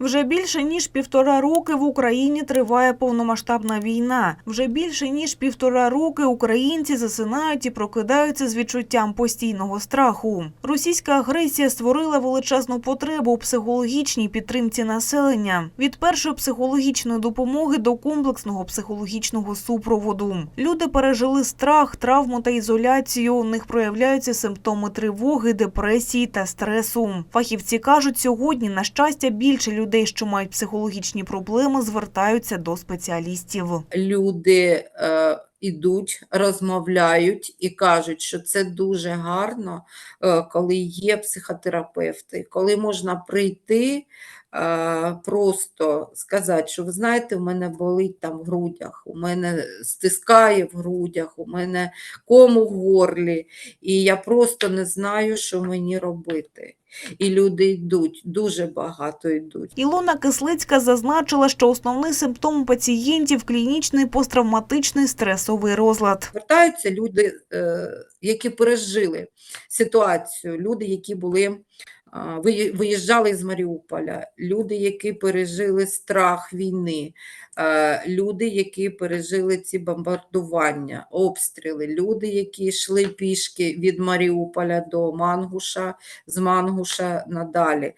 Вже більше ніж півтора роки в Україні триває повномасштабна війна. Вже більше ніж півтора роки українці засинають і прокидаються з відчуттям постійного страху. Російська агресія створила величезну потребу у психологічній підтримці населення від першої психологічної допомоги до комплексного психологічного супроводу. Люди пережили страх, травму та ізоляцію. У них проявляються симптоми тривоги, депресії та стресу. Фахівці кажуть, сьогодні на щастя більше людей, що мають психологічні проблеми, звертаються до спеціалістів. люди е, ідуть, розмовляють і кажуть, що це дуже гарно, е, коли є психотерапевти, коли можна прийти. Просто сказати, що ви знаєте, у мене болить там в грудях, у мене стискає в грудях, у мене ком у горлі, і я просто не знаю, що мені робити. І люди йдуть, дуже багато йдуть. Ілона Кислицька зазначила, що основний симптом у пацієнтів клінічний посттравматичний стресовий розлад. Звертаються люди, е, які пережили ситуацію, люди, які були виїжджали з Маріуполя, люди, які пережили страх війни, е, люди, які пережили ці бомбардування, обстріли, люди, які йшли пішки від Маріуполя до Мангуша, з Мангуша надалі.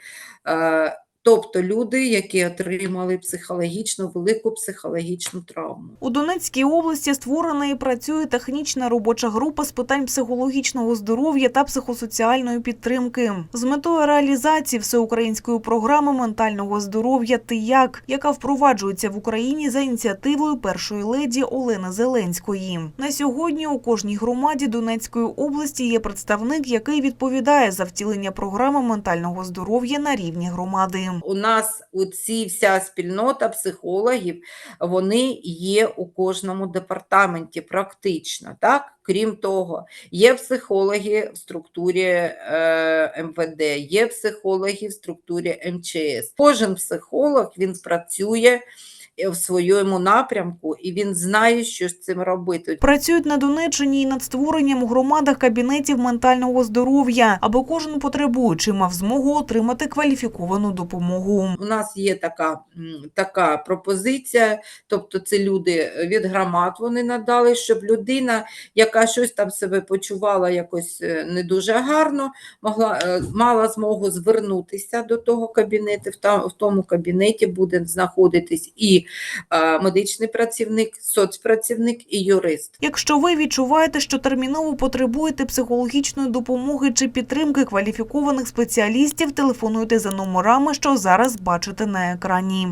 Тобто люди, які отримали психологічну, велику психологічну травму. У Донецькій області створена і працює технічна робоча група з питань психологічного здоров'я та психосоціальної підтримки з метою реалізації всеукраїнської програми ментального здоров'я «Ти як», яка впроваджується в Україні за ініціативою першої леді Олени Зеленської. На сьогодні у кожній громаді Донецької області є представник, який відповідає за втілення програми ментального здоров'я на рівні громади. У нас оці вся спільнота психологів, вони є у кожному департаменті практично. Так? Крім того, є психологи в структурі е, МВД, є психологи в структурі МЧС. Кожен психолог він працює в своєму напрямку і він знає, що з цим робити. Працюють на Донеччині і над створенням у громадах кабінетів ментального здоров'я, аби кожен потребуючий мав змогу отримати кваліфіковану допомогу. У нас є така, така пропозиція, тобто це люди від громад вони надали, щоб людина, яка щось там себе почувала якось е, не дуже гарно, могла, е, мала змогу звернутися до того кабінету. В, тому кабінеті буде знаходитись і е, медичний працівник, соцпрацівник і юрист. Якщо ви відчуваєте, що терміново потребуєте психологічної допомоги чи підтримки кваліфікованих спеціалістів, телефонуйте за номерами, що зараз бачите на екрані.